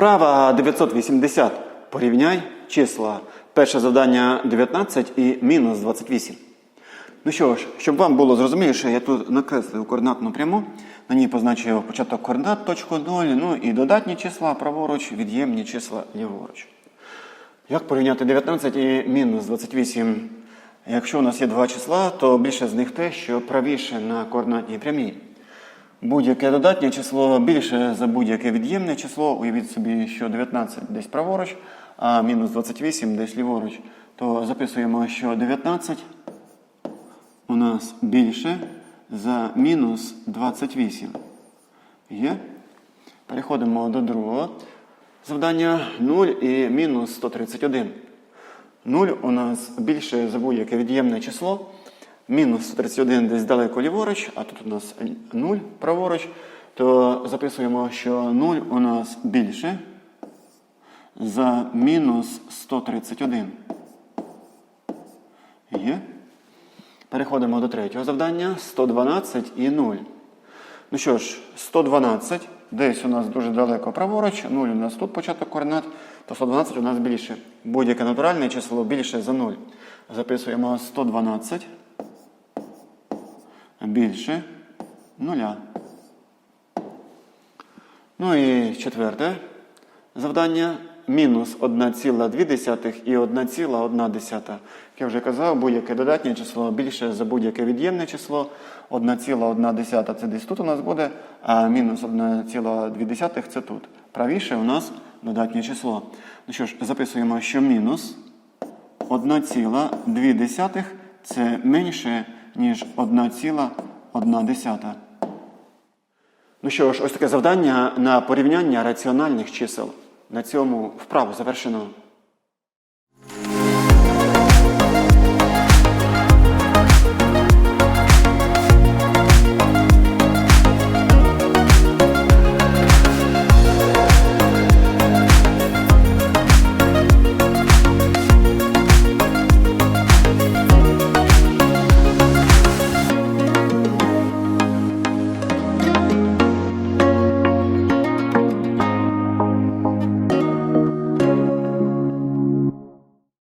Вправа 980. Порівняй числа. Перше завдання 19 і мінус 28. Ну що ж, щоб вам було зрозуміліше, я тут накреслив координатну пряму. На ній позначив початок координат, точку 0, ну і додатні числа праворуч, від'ємні числа ліворуч. Як порівняти 19 і мінус 28? Якщо у нас є два числа, то більше з них те, що правіше на координатній прямій. Будь-яке додатнє число більше за будь-яке від'ємне число. Уявіть собі, що 19 десь праворуч, а мінус 28 десь ліворуч. То записуємо, що 19 у нас більше за мінус 28. Є? Переходимо до другого завдання 0 і мінус 131. 0 у нас більше за будь-яке від'ємне число. Мінус 131 десь далеко ліворуч, а тут у нас 0 праворуч. То записуємо, що 0 у нас більше за мінус 131. Є? Переходимо до третього завдання. 112 і 0. Ну що ж, 112 десь у нас дуже далеко праворуч, 0 у нас тут початок координат, то 112 у нас більше. Будь-яке натуральне число більше за 0. Записуємо 112 більше 0. Ну і четверте завдання. Мінус 1,2 і 1,1. Як я вже казав, будь-яке додатнє число більше за будь-яке від'ємне число. 1,1 це десь тут у нас буде, а мінус 1,2 це тут. Правіше у нас додатнє число. Ну що ж, записуємо, що мінус 1,2 це менше, ніж 1,1. Ну що ж, ось таке завдання на порівняння раціональних чисел. На цьому вправу завершено.